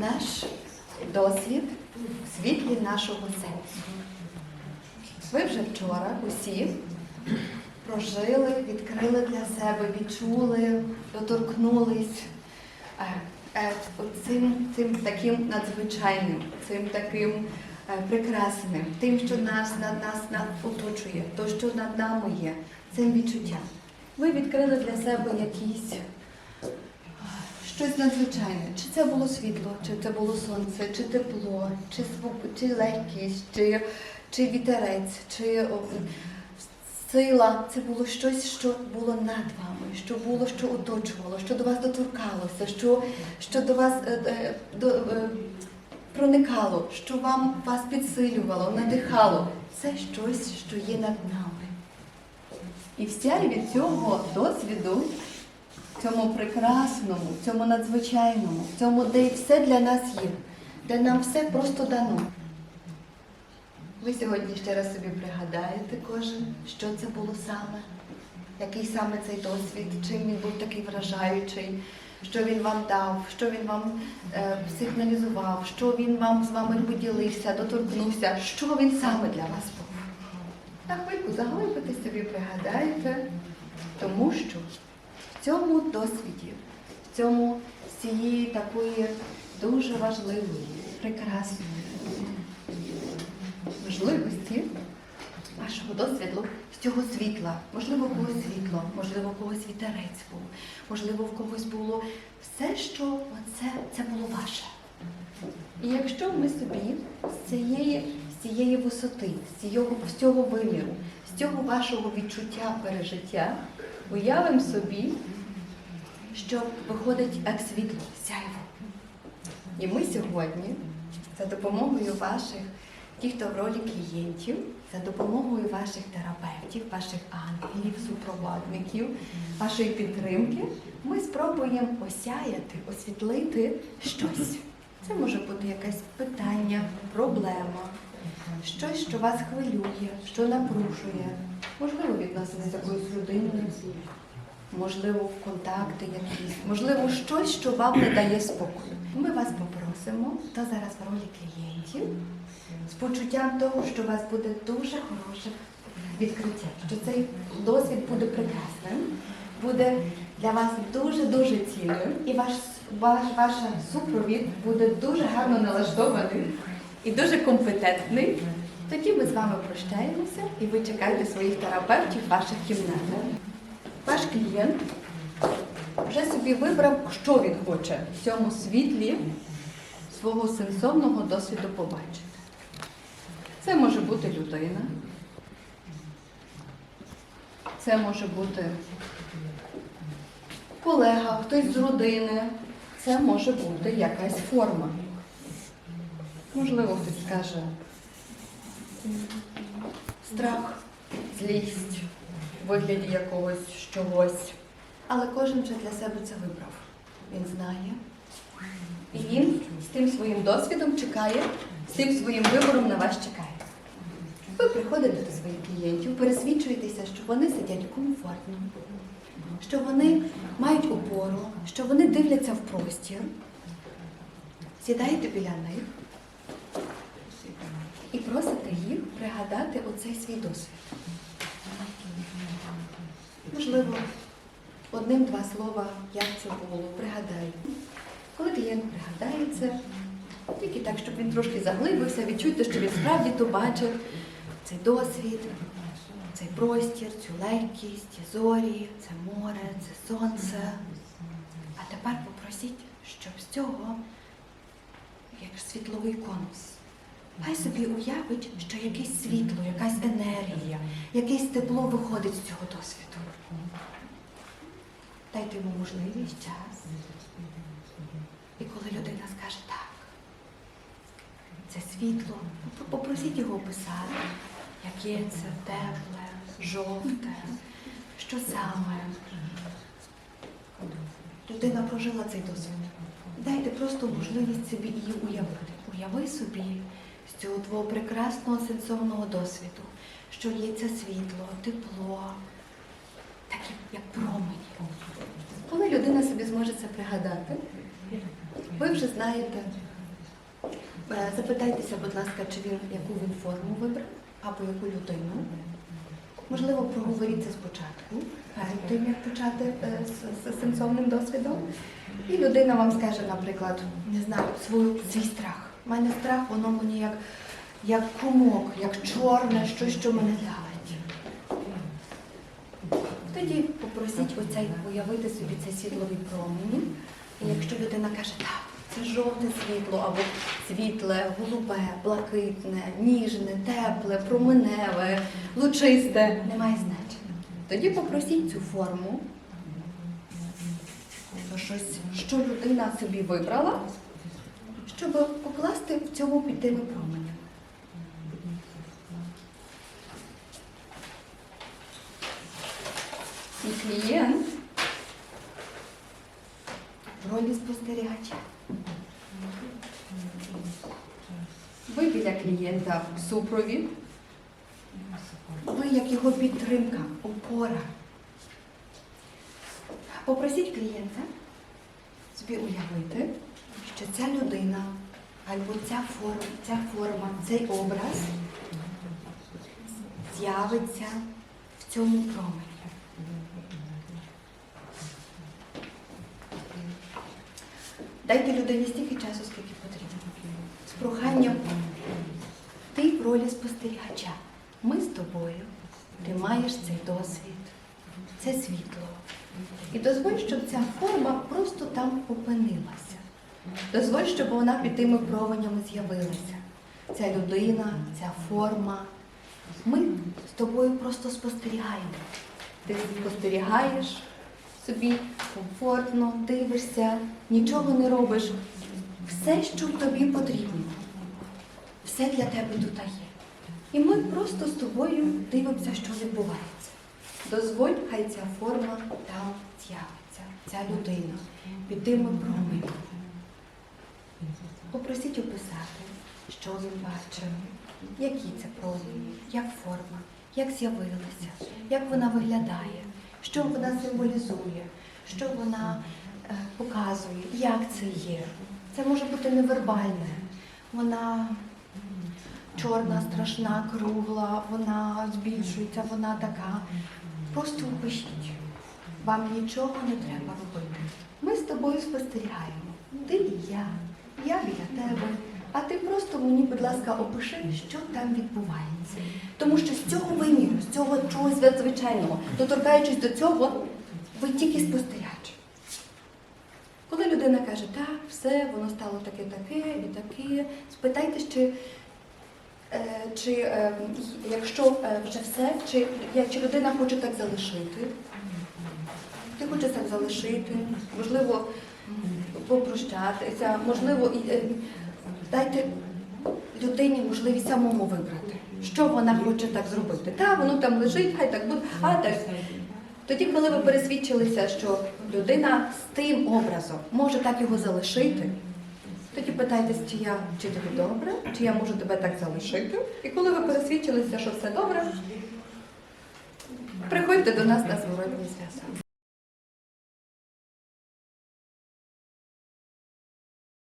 наш досвід в світлі нашого сенсу. Ви вже вчора усі прожили, відкрили для себе, відчули, доторкнулись е, е, цим, цим таким надзвичайним, цим таким е, прекрасним, тим, що нас над нас оточує, то, що над нами є, цим відчуттям. Ви відкрили для себе якісь щось надзвичайне. Чи це було світло, чи це було сонце, чи тепло, чи, своб- чи легкість, чи, чи вітерець, чи о, сила. Це було щось, що було над вами, що було, що оточувало, що до вас доторкалося, що, що до вас е, е, до, е, проникало, що вам вас підсилювало, надихало. Це щось, що є над нами. І в сяйві цього досвіду цьому прекрасному, цьому надзвичайному, цьому, де все для нас є, де нам все просто дано. Ви сьогодні ще раз собі пригадаєте кожен, що це було саме, який саме цей досвід, чим він був такий вражаючий, що він вам дав, що він вам е, сигналізував, що він вам з вами поділився, доторкнувся, що він саме для вас був. На хвильку заглибите собі, пригадаєте, тому що в цьому досвіді, в цьому цієї такої дуже важливої, прекрасної важливості вашого досвіду, з цього світла. Можливо, у когось світло, можливо, у когось вітерець був, можливо, в когось було все, що оце, це було ваше. І якщо ми собі з цієї, з цієї висоти, з цього, з цього виміру, з цього вашого відчуття пережиття, уявимо собі, що виходить як світло, сяйво. І ми сьогодні за допомогою ваших, ті, хто в ролі клієнтів, за допомогою ваших терапевтів, ваших ангелів, супроводників, вашої підтримки, ми спробуємо осяяти, освітлити щось. Це може бути якесь питання, проблема, щось, що вас хвилює, що напружує, можливо, відносини з якоюсь людиною, можливо, в контакти якісь, можливо, щось, що вам не дає спокою. Ми вас попросимо, хто зараз в ролі клієнтів, з почуттям того, що у вас буде дуже хороше відкриття, що цей досвід буде прекрасним, буде для вас дуже-дуже цінним, і ваш, ваш, ваш супровід буде дуже гарно налаштований і дуже компетентний. Тоді ми з вами прощаємося і ви чекаєте своїх терапевтів в ваших кімнатах. Ваш клієнт вже собі вибрав, що він хоче в цьому світлі свого сенсовного досвіду побачити. Це може бути людина, це може бути колега, хтось з родини, це може бути якась форма. Можливо, хтось скаже страх, злість вигляді якогось чогось. Але кожен вже для себе це вибрав. Він знає. І він з тим своїм досвідом чекає, з тим своїм вибором на вас чекає. Ви приходите до своїх клієнтів, пересвідчуєтеся, що вони сидять комфортно, що вони мають опору, що вони дивляться в простір. Сідаєте біля них і просите їх пригадати оцей свій досвід. Можливо, одним-два слова, як це було, пригадай. Коли клієнт пригадає це, тільки так, щоб він трошки заглибився, відчуйте, що він справді то бачив цей досвід, цей простір, цю легкість, ці зорі, це море, це сонце. А тепер попросіть, щоб з цього, як світловий конус, хай собі уявить, що якесь світло, якась енергія, якесь тепло виходить з цього досвіду. Дайте йому можливість, час. І коли людина скаже так, це світло, попросіть його описати, яке це тепле, жовте, що саме. Людина прожила цей досвід. Дайте просто можливість собі її уявити. Уяви собі з цього твого прекрасного сенсовного досвіду, що лється світло, тепло, так як, промені. Коли людина собі зможе це пригадати, ви вже знаєте, Е, Запитайтеся, будь ласка, чи він яку він форму вибрав або яку людину. Можливо, проговоріть це спочатку, перед тим, як почати е, з сенсовним досвідом. І людина вам скаже, наприклад, не знаю, свою, свій страх. У мене страх, воно мені як, як комок, як чорне, щось, що мене давить. Тоді попросіть оцей уявити собі цей світловий промені. І якщо людина каже, так, це жовте світло або світле, голубе, блакитне, ніжне, тепле, променеве, лучисте, немає значення. Тоді попросіть цю форму, щось, що людина собі вибрала, щоб покласти в цьому підтримі променя. І клієнт в ролі спостерігача. Ви біля клієнта в супровід. Ви як його підтримка, опора. Попросіть клієнта собі уявити, що ця людина або ця форма, ця форма, цей образ з'явиться в цьому промені. Дайте людині стільки часу, скільки потрібно. З проханням ти в ролі спостерігача. Ми з тобою. Ти маєш цей досвід, це світло. І дозволь, щоб ця форма просто там опинилася. Дозволь, щоб вона під тими променями з'явилася. Ця людина, ця форма. Ми з тобою просто спостерігаємо. Ти спостерігаєш собі комфортно, дивишся, нічого не робиш. Все, що тобі потрібно, все для тебе тут є. І ми просто з тобою дивимося, що відбувається. Дозволь, хай ця форма там з'явиться, ця людина під тими променями. Попросіть описати, що він бачив, які це промені, як форма, як з'явилася, як вона виглядає, що вона символізує, що вона е, показує, як це є. Це може бути невербальне. Вона чорна, страшна, кругла, вона збільшується, вона така. Просто опишіть. Вам нічого не треба робити. Ми з тобою спостерігаємо. Ти і я, я біля тебе. А ти просто мені, будь ласка, опиши, що там відбувається. Тому що з цього виміру, з цього чогось надзвичайного, доторкаючись до цього, ви тільки спостерігач. Коли людина каже, так, все, воно стало таке, таке і таке, спитайте, чи, е, чи е, якщо е, вже все, чи, чи людина хоче так залишити, ти хочеш так залишити, можливо, попрощатися, можливо, е, дайте людині можливість самому вибрати, що вона хоче так зробити. Та, воно там лежить, хай так буде, а так. Тоді, коли ви пересвідчилися, що людина з тим образом може так його залишити, тоді питайтесь, чи я чи тобі добре, чи я можу тебе так залишити. І коли ви пересвідчилися, що все добре, приходьте до нас на зворотній зв'язок.